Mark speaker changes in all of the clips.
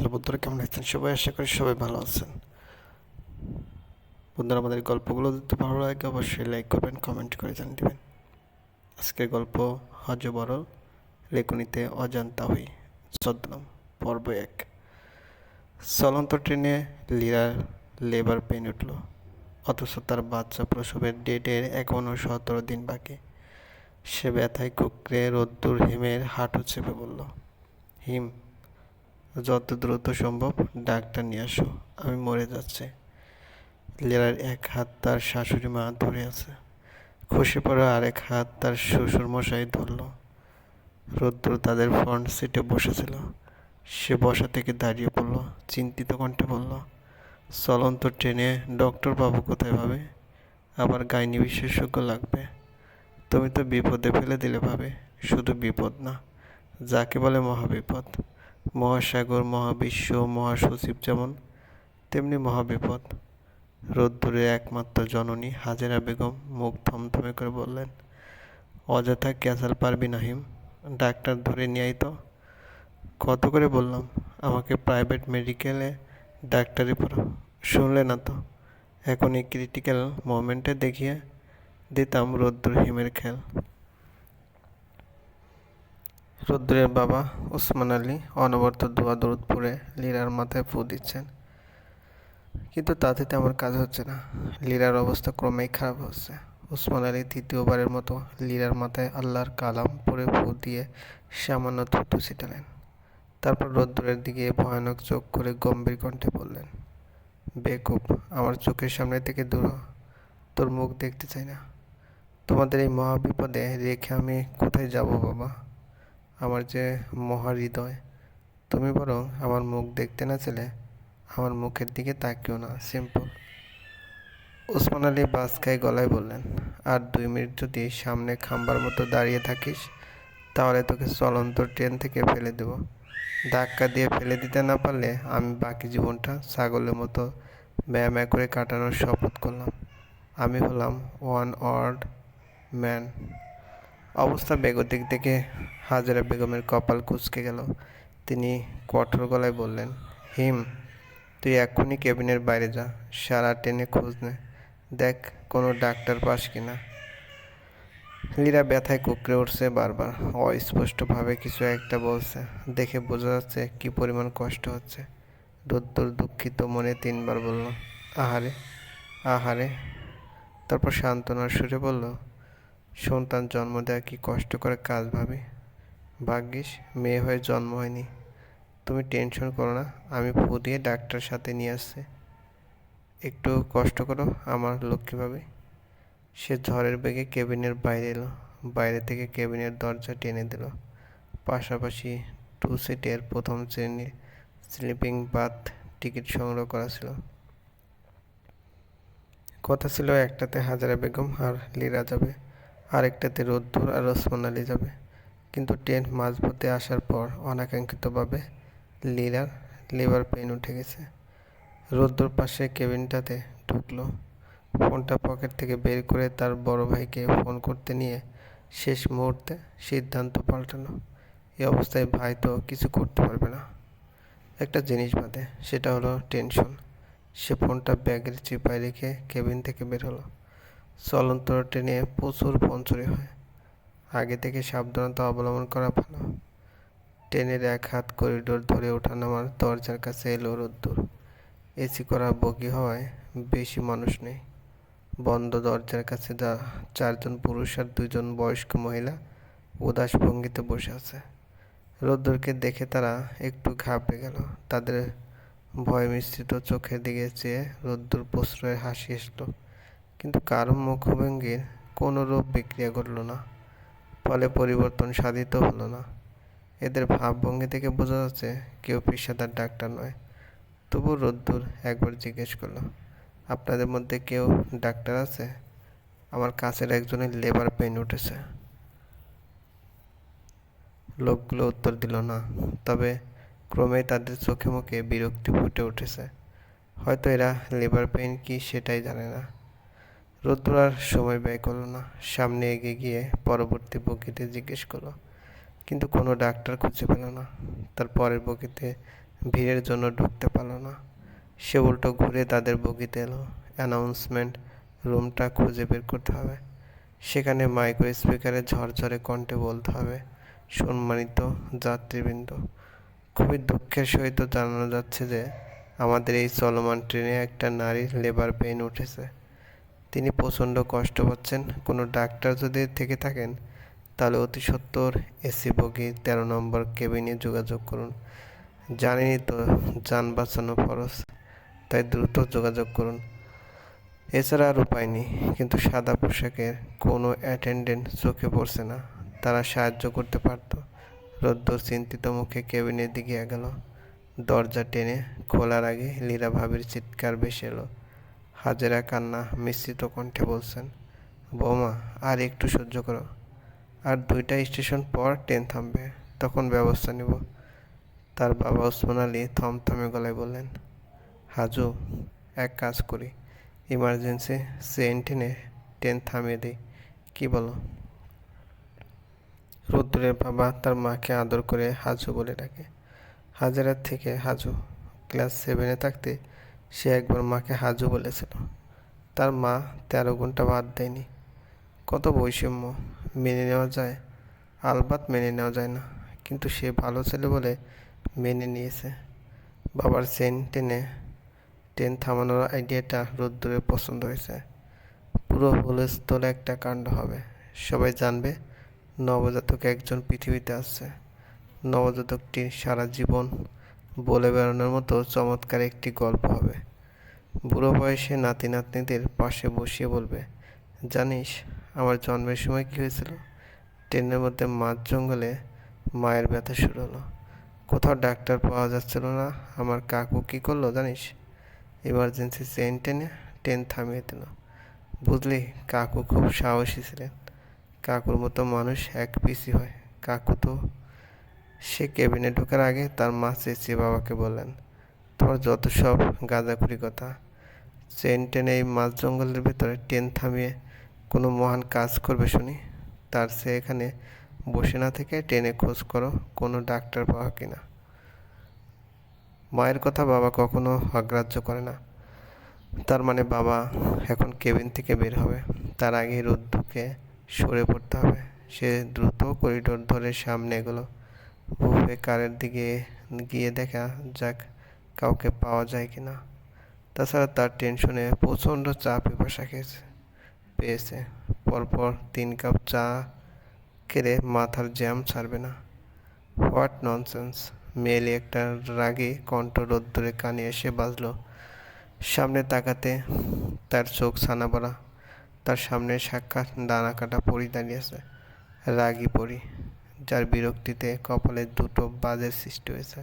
Speaker 1: Hello বন্ধুরা কেমন আছেন? সবাই আশা করি সবাই ভালো আছেন। বন্ধুরা, আমাদের গল্পগুলো যদি ভালো লাগে, অবশ্যই লাইক করবেন কমেন্ট করে জানিয়ে দেবেন। আজকের গল্প হজ অজান্তা হই, ছদ্মনাম, পর্ব এক। চলন্ত ট্রেনে লিরার লেবার পেন উঠল, অথচ তার বাচ্চা প্রসবের ডেটের এখনও সতেরো দিন বাকি। সে ব্যথায় কুকড়ে রোদ্দুর হিমের হাঁটু চেপে বলল, হিম যত দ্রুত সম্ভব ডাক্তার নিয়ে আসো, আমি মরে যাচ্ছি। লীলার এক হাত তার শাশুড়ি মা ধরে আছে। খুশি পড়ে আরেক হাত তার শ্বশুর মশাই ধরল। রৌদ্র তাদের ফ্রন্ট সিটে বসেছিল। সে বসা থেকে দাঁড়িয়ে পড়ল, চিন্তিত কণ্ঠে বলল, চলন্ত ট্রেনে ডক্টর বাবু কোথায় পাবে আবার গাইনি বিশেষজ্ঞ লাগবে। তুমি তো বিপদে ফেলে দিলে ভাবে, শুধু বিপদ না, যাকে বলে মহাবিপদ। মহাসাগর, মহাবিশ্ব, মহাসচিব যেমন, তেমনি মহাবিপদ। রোদ্দুরের একমাত্র জননী হাজেরা বেগম মুখ থমথমে করে বললেন, অযথা ক্যাসাল পারবি না হিম ডাক্তার ধরে নিয়েই তো। কত করে বললাম? আমাকে প্রাইভেট মেডিকেলে ডাক্তারি পড়ো, শুনলে না তো? এখন এই ক্রিটিক্যাল মোমেন্টে দেখিয়ে দিতাম রোদ্দুর হিমের খেল। রুদ্রের বাবা ওসমান আলী অনবরত দোয়া দরুদ পড়ে লীরার মাথায় ফু দিচ্ছেন। কিন্তু তাতে তেমন কাজ হচ্ছে না। লীরার অবস্থা ক্রমেই খারাপ হচ্ছে। ওসমান আলী তৃতীয়বারের মতো লীরার মাথায় আল্লাহর কালাম পরে ফু দিয়ে সামান্য থুতু ছিটালেন। তারপর রোদ্দুরের দিকে ভয়ানক চোখ করে গম্ভীর কণ্ঠে বললেন, বেকুব, আমার চোখের সামনে থেকে দূর তোর মুখ দেখতে চাই না। তোমাদের এই মহাবিপদে রেখে আমি কোথায় যাব বাবা? আমার যে মহাহৃদয়, তুমি বরং আমার মুখ দেখতে না চলে আমার মুখের দিকে তাকিও না, সিম্পল। ওসমান আলী বাসকাই গলায় বললেন, আর দুই মিনিট যদি সামনে খাম্বার মতো দাঁড়িয়ে থাকিস, তাহলে তোকে চলন্ত ট্রেন থেকে ফেলে দেব। ধাক্কা দিয়ে ফেলে দিতে না পারলে আমি বাকি জীবনটা ছাগলের মতো ম্যা করে কাটানোর শপথ করলাম। আমি হলাম ওয়ান ওয়ার্ড ম্যান অবস্থা বেগতিক দেখে হাজারা বেগমের কপাল কুচকে গেল। তিনি কঠোর গলায় বললেন, হিম, তুই এক্ষুনি কেবিনের বাইরে যা সারা টেনে খোঁজ নে। দেখ কোনো ডাক্তার পাস কিনা লীরা ব্যথায় কুকড়ে উঠছে বারবার। অস্পষ্টভাবে কিছু একটা বলছে, দেখে বোঝা যাচ্ছে কি পরিমাণ কষ্ট হচ্ছে। রোদ্দুর দুঃখিত মনে তিনবার বলল, আহারে আহারে। তারপর সান্ত্বনার সুরে বলল সন্তান জন্ম দেওয়া কি কষ্ট করে কাজ ভাবি? ভাগ্যিস, মেয়ে হয়ে জন্ম হয়নি। তুমি টেনশন করো না, আমি ফু দিয়ে ডাক্তার সাথে নিয়ে আসছি। একটু কষ্ট করো, আমার লক্ষ্মী ভাবে। সে ঝড়ের বেগে কেবিনের বাইরে এলো। বাইরে থেকে কেবিনের দরজা টেনে দিল। পাশাপাশি টু সিটের প্রথম শ্রেণির স্লিপিং বাথ টিকিট সংগ্রহ করা ছিল। কথা ছিল একটাতে হাজারা বেগম আর লীরা যাবে। আরেকটাতে রোদ্দুর আর ওসমান যাবে। কিন্তু ট্রেন মাঝপথে আসার পর অনাকাঙ্ক্ষিতভাবে লীরার লিভার পেন উঠে গেছে। রোদ্দুর পাশে কেবিনটাতে ঢুকলো। ফোনটা পকেট থেকে বের করে তার বড় ভাইকে ফোন করতে নিয়ে শেষ মুহূর্তে সিদ্ধান্ত পাল্টানো এই অবস্থায় ভাই তো কিছু করতে পারবে না। একটা জিনিস বাদে, সেটা হলো টেনশন। সে ফোনটা ব্যাগের চিপায় রেখে কেবিন থেকে বের হলো। চলন্ত ট্রেনে প্রচুর ফোন চুরি হয়। আগে থেকে সাবধানতা অবলম্বন করা ভালো। ট্রেনের এক হাত করিডোর ধরে ওঠানামার দরজার কাছে এলো রোদ্দুর। এসি করা বগি হওয়ায় বেশি মানুষ নেই। বন্ধ দরজার কাছে যা চারজন পুরুষ আর দুজন বয়স্ক মহিলা উদাস ভঙ্গিতে বসে আছে। রোদ্দুরকে দেখে তারা একটু ঘাবড়ে গেল। তাদের ভয় মিশ্রিত চোখের দিকে চেয়ে রোদ্দুর প্রশ্রয়ের হাসি এসলো। কিন্তু কারও মুখভঙ্গির কোনো রূপ বিক্রিয়া ঘটল না। ফলে পরিবর্তন সাধিত হলো না। এদের ভাবভঙ্গি থেকে বোঝা যাচ্ছে কেউ পেশাদার ডাক্তার নয়। তবু রোদ্দুর একবার জিজ্ঞেস করল, আপনাদের মধ্যে কেউ ডাক্তার আছে? আমার কাছের একজনের লেবার পেন উঠেছে। লোকগুলো উত্তর দিল, না, তবে ক্রমে তাদের চোখে মুখে বিরক্তি ফুটে উঠেছে। হয়তো এরা লেবার পেন কি সেটাই জানে না। রোদ্দুর আর সময় ব্যয় করল না। সামনে এগিয়ে গিয়ে পরবর্তী বগিতে জিজ্ঞেস করল, কিন্তু কোনো ডাক্তার খুঁজে পেল না। তার পরের বগিতে ভিড়ের জন্য ঢুকতে পারল না। সে উল্টো ঘুরে তাদের বগিতে এলো। অ্যানাউন্সমেন্ট রুমটা খুঁজে বের করতে হবে। সেখানে মাইক্রো স্পিকারে ঝরঝরে কণ্ঠে বলতে হবে, সম্মানিত যাত্রীবৃন্দ, খুবই দুঃখের সহিত জানানো যাচ্ছে যে আমাদের এই চলমান ট্রেনে একটা নারীর লেবার পেইন উঠেছে। তিনি প্রচণ্ড কষ্ট পাচ্ছেন। কোনো ডাক্তার যদি থেকে থাকেন, তাহলে অতি সত্বর এসি বগি, তেরো নম্বর কেবিনে যোগাযোগ করুন। জানেনই তো, যান বাঁচানো ফরজ তাই দ্রুত যোগাযোগ করুন। এছাড়া আর উপায় নেই, কিন্তু সাদা পোশাকের কোনো অ্যাটেন্ডেন্ট চোখে পড়ছে না। তারা সাহায্য করতে পারত। রোদ্দুর চিন্তিত মুখে কেবিনের দিকে গেল দরজা টেনে খোলার আগে লীরা ভাবির চিৎকার ভেসে এলো। হাজেরা কান্না, মিশ্রিত কণ্ঠে বলছেন, বৌমা, আর একটু সহ্য করো। আর দুইটা স্টেশন পর ট্রেন থামবে, তখন ব্যবস্থা নেব। তার বাবা ওসমান আলী থমথমে গলায় বললেন, হাজু, এক কাজ করি। ইমার্জেন্সি চেন টেনে ট্রেন থামিয়ে দিই, কী বলো? রুদ্রের বাবা তার মাকে আদর করে হাজু বলে ডাকে। হাজারার থেকে হাজু ক্লাস সেভেনে থাকতে সে একবার মাকে হাজু বলেছিল। তার মা তেরো ঘণ্টা বাদ দেয়নি। কত বৈষম্য, মেনে নেওয়া যায়, আলবাত মেনে নেওয়া যায় না। কিন্তু সে ভালো ছেলে বলে মেনে নিয়েছে। বাবার চেন টেনে ট্রেন থামানোর আইডিয়াটা রোদ্দুরের পছন্দ হয়েছে। পুরো হুলস্থলে একটা কাণ্ড হবে। সবাই জানবে, নবজাতক একজন পৃথিবীতে আসছে। নবজাতকটি সারা জীবন বলে বেড়ানোর মতো চমৎকার একটি গল্প হবে। বুড়ো বয়সে নাতি নাতনিদের পাশে বসিয়ে বলবে, জানিস, আমার জন্মের সময় কী হয়েছিল? ট্রেনের মধ্যে মাঝ জঙ্গলে মায়ের ব্যথা শুরু হলো। কোথাও ডাক্তার পাওয়া যাচ্ছিল না। আমার কাকু কী করল জানিস? ইমার্জেন্সি চেন টেনে ট্রেন থামিয়ে দিল। বুঝলি, কাকু খুব সাহসী ছিলেন। কাকুর মতো মানুষ এক পিসি হয়। কাকু তো সে কেবিনে ঢোকার আগে তার মা চেঁচিয়ে বাবাকে বললেন তোমার যত সব গাঁজাখুরি কথা। চেন টেনে এই মাছ জঙ্গলের ভিতরে ট্রেন থামিয়ে কোনো মহান কাজ করবে শুনি। তার সে এখানে বসে না থেকে ট্রেনে খোঁজ করো কোনো ডাক্তার পাওয়া কিনা। মায়ের কথা বাবা কখনো অগ্রাহ্য করে না। তার মানে বাবা এখন কেবিন থেকে বের হবে। তার আগে রুদ্ধকে সরে পড়তে হবে। সে দ্রুত করিডোর ধরে সামনে এগোলো। বুফে কারের দিকে গিয়ে দেখা যাক কাউকে পাওয়া যায় কি না তাছাড়া তার টেনশনে প্রচণ্ড চা পিপাসা খেয়েছে পেয়েছে। পরপর তিন কাপ চা খেলে মাথার জ্যাম ছাড়বে না। What nonsense! মেয়েলি একটা রাগে কণ্ঠ রোদ্দুরে কানে এসে বাজলো। সামনে তাকাতে তার চোখ ছানা পড়া। তার সামনে সাক্ষাৎ দানা কাটা পরি দাঁড়িয়েছে রাগী পরি। যার বিরক্তিতে কপালে দুটো বাজের সৃষ্টি হয়েছে।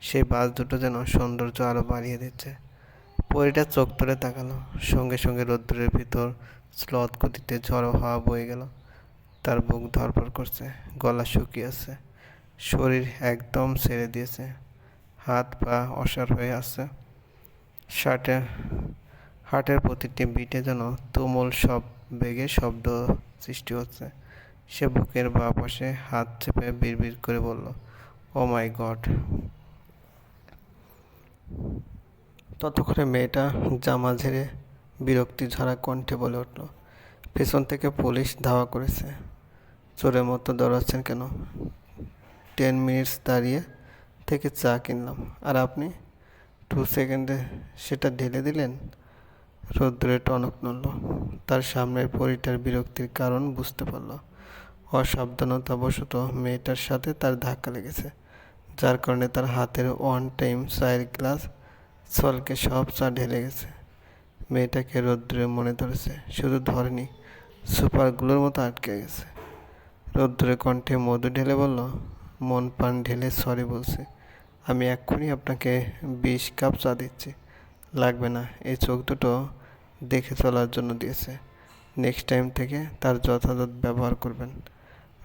Speaker 1: সেই বাজ দুটো যেন সৌন্দর্য আরও বাড়িয়ে দিচ্ছে। পরিটা চোখ তুলে তাকালো। সঙ্গে সঙ্গে রৌদ্রের ভিতর স্লথ গতিতে ঝড়ো হাওয়া বয়ে গেল। তার বুক ধরপড় করছে। গলা শুকিয়ে আছে। শরীর একদম ছেড়ে দিয়েছে। হাত পা অসার হয়ে আছে। শার্টের হার্টের প্রতিটি বিটে যেন তুমুল সব, বেগে শব্দ সৃষ্টি হচ্ছে। সে বুকের বা পাশে হাত চেপে বিড়বিড় করে বলল ও মাই গড ততক্ষণে মেয়েটা জামা ঝেড়ে বিরক্তি ঝরা কণ্ঠে বলে উঠল, পেছন থেকে পুলিশ ধাওয়া করেছে। চোরের মতো দৌড়াচ্ছেন কেন? টেন মিনিটস দাঁড়িয়ে থেকে চা কিনলাম। আর আপনি? টু সেকেন্ডে সেটা ঢেলে দিলেন? রৌদ্রে টনক নড়ল। তার সামনের পরিটার বিরক্তির কারণ বুঝতে পারল। অসাবধানতাবশত মেয়েটার সাথে তার ধাক্কা লেগেছে, যার কারণে তার হাতের ওয়ান টাইম চায়ের গ্লাস সলকে সব চা ঢেলে গেছে। মেয়েটাকে রৌদ্রে মনে ধরেছে, শুধু ধরেনি, সুপারগুলোর মতো আটকে গেছে। রৌদ্রে কণ্ঠে মধু ঢেলে বলল, মন পান ঢেলে সরি বলছে, আমি এক্ষুনি আপনাকে বিশ কাপ চা দিচ্ছি, লাগবে না, এই চোখ দুটো দেখে চলার জন্য দিয়েছে। নেক্সট টাইম থেকে তার যথাযথ ব্যবহার করবেন।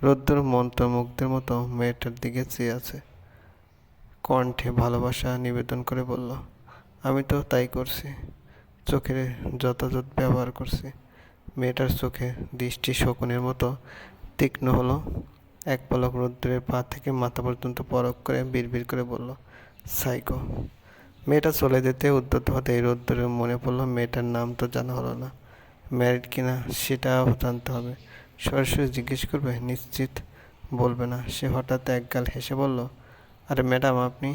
Speaker 1: রৌদ্র মন্ত্রমুগ্ধের মতো মেয়েটার দিকে চেয়ে আছে। কণ্ঠে ভালোবাসা নিবেদন করে বলল, আমি তো তাই করছি। চোখের যথাযথ ব্যবহার করছি। মেয়েটার চোখে দৃষ্টি শকুনের মতো তীক্ষ্ণ হলো। এক পলক রৌদ্রের পা থেকে মাথা পর্যন্ত পরক করে বিড়বিড় করে বলল, সাইকো, মেয়েটা চলে যেতে উদ্যত হতে রোদ্দুরের মনে পড়ল, মেয়েটার নাম তো জানা হলো না। ম্যারিড কিনা সেটাও জানতে হবে। সরাসরি জিজ্ঞেস করবে, নিশ্চিত বলবে না। সে হঠাৎ একগাল হেসে বলল, আরে ম্যাডাম, আপনি,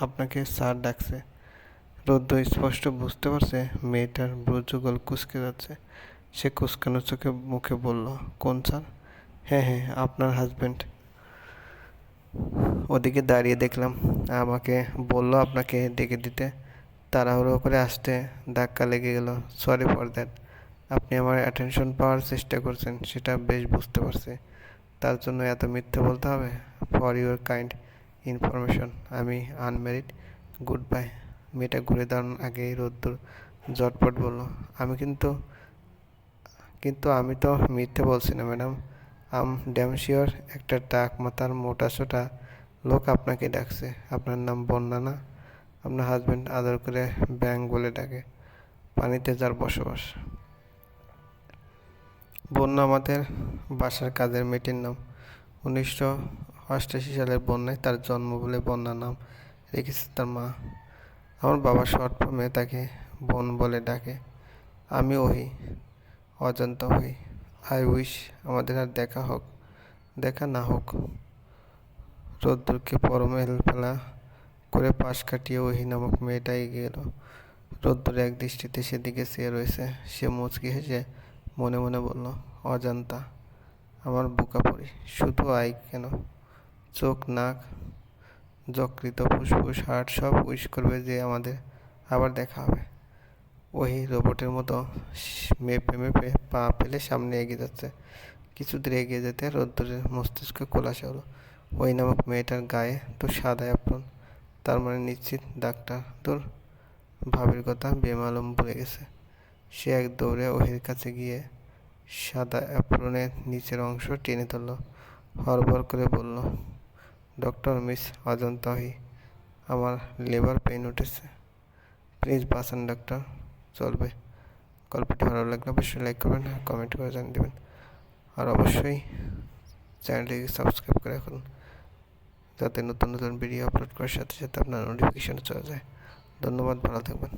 Speaker 1: আপনাকে স্যার ডাকছে। রৌদ্র স্পষ্ট বুঝতে পারছে মেয়েটার ব্রুযুগল কুচকে যাচ্ছে। সে কুচকানো চোখে মুখে বলল, কোন স্যার? হ্যাঁ হ্যাঁ আপনার হাজব্যান্ড ওদিকে দাঁড়িয়ে দেখলাম, আমাকে বলল আপনাকে ডেকে দিতে। তাড়াহুড়ো করে আসতে ধাক্কা লেগে গেল। সরি ফর দ্যাট আপনি আমার অ্যাটেনশন পাওয়ার চেষ্টা করছেন, সেটা বেশ বুঝতে পারছি। তার জন্য এত মিথ্যে বলতে হবে? ফর ইউর কাইন্ড ইনফরমেশন আমি আনমেরিড গুড বাই মেয়েটা ঘুরে দাঁড়ানোর আগেই রোদ্দুর জটপট বলল, আমি কিন্তু কিন্তু আমি তো মিথ্যে বলছি না, ম্যাডাম। আম ড্যাম শিওর একটা টাক মাথার মোটা সোটা লোক আপনাকে ডাকছে। আপনার নাম বন্যা না? আপনার হাজব্যান্ড আদর করে ব্যাং বলে ডাকে। পানিতে যার বসবাস। বন্যা আমাদের বাসার কাজের মেয়েটির নাম। উনিশশো অষ্টাশি সালের বন্যায় তার জন্ম বলে বন্যা নাম রেখেছে তার মা। আমার বাবা শর্ট ফর্মে তাকে বোন বলে ডাকে। আমি ওহি, অজান্ত হই। আই উইশ আমাদের আর দেখা হোক, দেখা না হোক। রোদ্দুরকে পরমে ফেলা করে পাশ কাটিয়ে ওহি নামক মেয়েটা এগিয়ে এলো রোদ্দুর এক দৃষ্টিতে সেদিকে চেয়ে রয়েছে। সে মুচকি হেসে মনে মনে বলল, অজান্তা, আমার বোকা পড়ি শুধু আই কেন? চোখ, নাক, যকৃত, ফুসফুস হার্ট সব উইশ করবে যে আমাদের আবার দেখা হবে। ওই রোবটের মতো মেপে মেপে পা ফেলে সামনে এগিয়ে যাচ্ছে। কিছু দূর এগিয়ে যেতে রোদ্দুরের মস্তিষ্ক খোলাসা হলো। ওই নামক মেয়েটার গায়ে তো সাদা অ্যাপ্রন তার মানে নিশ্চিত ডাক্তার তোর ভাবির কথা বেমালুম ভুলে গেছে। সে এক দৌড়ে ওহির কাছে গিয়ে সাদা অ্যাপ্রনের নিচের অংশ টেনে ধরল। হরবর করে বলল, ডক্টর মিস অজন্তাহি আমার লেবার পেইন উঠেছে। প্লিজ বাঁচান ডাক্তার চলবে। গল্পটি ভালো লাগলে অবশ্যই লাইক করবেন, কমেন্ট করে জানিয়ে দেবেন। আর অবশ্যই চ্যানেলটিকে সাবস্ক্রাইব করে রাখুন, যাতে নতুন নতুন ভিডিও আপলোড করার সাথে সাথে আপনার নোটিফিকেশান চলে যায়। ধন্যবাদ, ভালো থাকবেন।